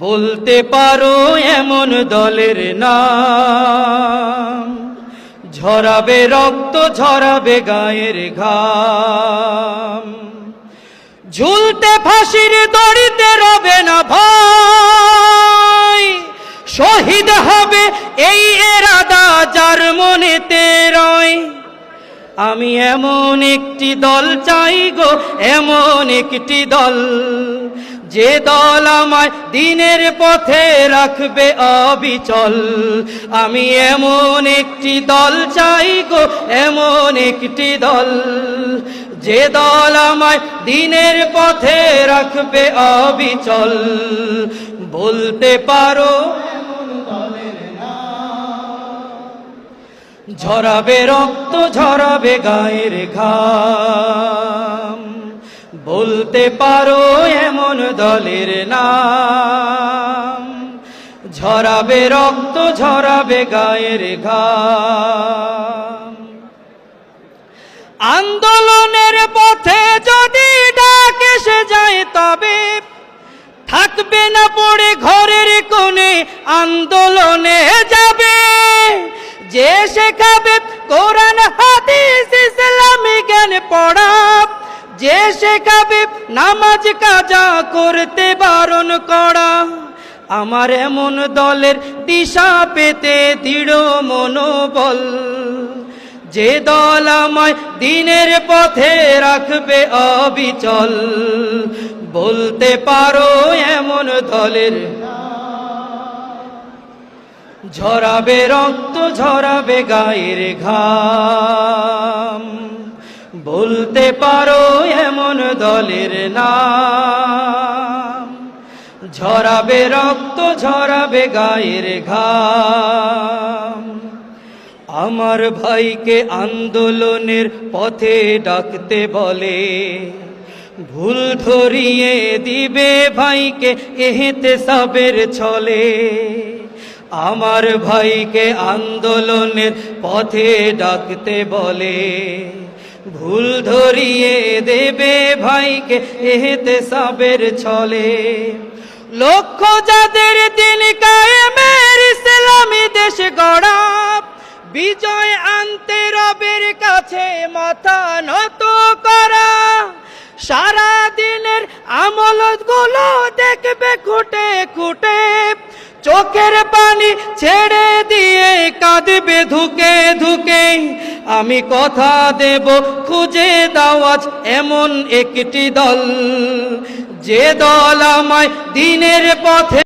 বলতে পারো এমন দলের নাম। ঝরাবে রক্ত, ঝরাবে গায়ের ঘাম। ঝুলতে ফাঁসির দড়িতে রবে না ভয়। শহীদ হবে এই এরাদা যার মনেতে রয়। আমি এমন একটি দল চাই গো, এমন একটি দল। যে দল আমায় দিনের পথে রাখবে অবিচল, আমি এমন একটি দল চাই গো, এমন একটি দল। যে দল আমায় দিনের পথে রাখবে অবিচল, বলতে পারো ঝরাবে রক্ত, ঝরাবে গায়ের ঘাম। বলতে পারো এমন দলের নাম। ঝরাবে রক্ত, ঝরাবে গায়ের ঘাম। আন্দোলনের পথে যদি ডাক এসে যায় তবে থাকবে না পড়ে ঘরের কোণে আন্দোলনে যাবে। যে শেখাবে কোরআন, হাদিস, ইসলামী, জ্ঞান, পড়া যে সে শেখাবে নামাজ কাজা করতে বারণ করা, আমার এমন দলের দিশা পেতে দৃঢ় মনোবল। যে দল আমায় দিনের পথে রাখবে অবিচল, বলতে পারো এমন দলের ঝরাবে রক্ত, ঝরাবে গায়ের ঘাম। বলতে পারো এমন দলের নাম। ঝরাবে রক্ত, ঝরাবে গায়ের ঘাম। আমার ভাইকে আন্দোলনের পথে ডাকতে বলে, ভুল ধরিয়ে দিবে ভাইকে এহেতে সবের ছলে। আমার ভাইকে আন্দোলনের পথে ডাকতে বলে ভুল ধরিয়ে দেবে ভাইকে এহেতে সবের ছলে। লক্ষ্য যাদের দিন কায়েমের ইসলামী দেশ গড়া বিজয় আনতে রবের কাছে মাথা নত করা। সারা দিনের আমলগুলো দেখবে খুঁটে খুঁটে, চোখের পানি ছেড়ে দিয়ে কাঁদবে ধুকে ধুকে। আমি কথা দেব খুঁজে দাওয়াজ এমন একটি দল। যে দল আমায় দিনের পথে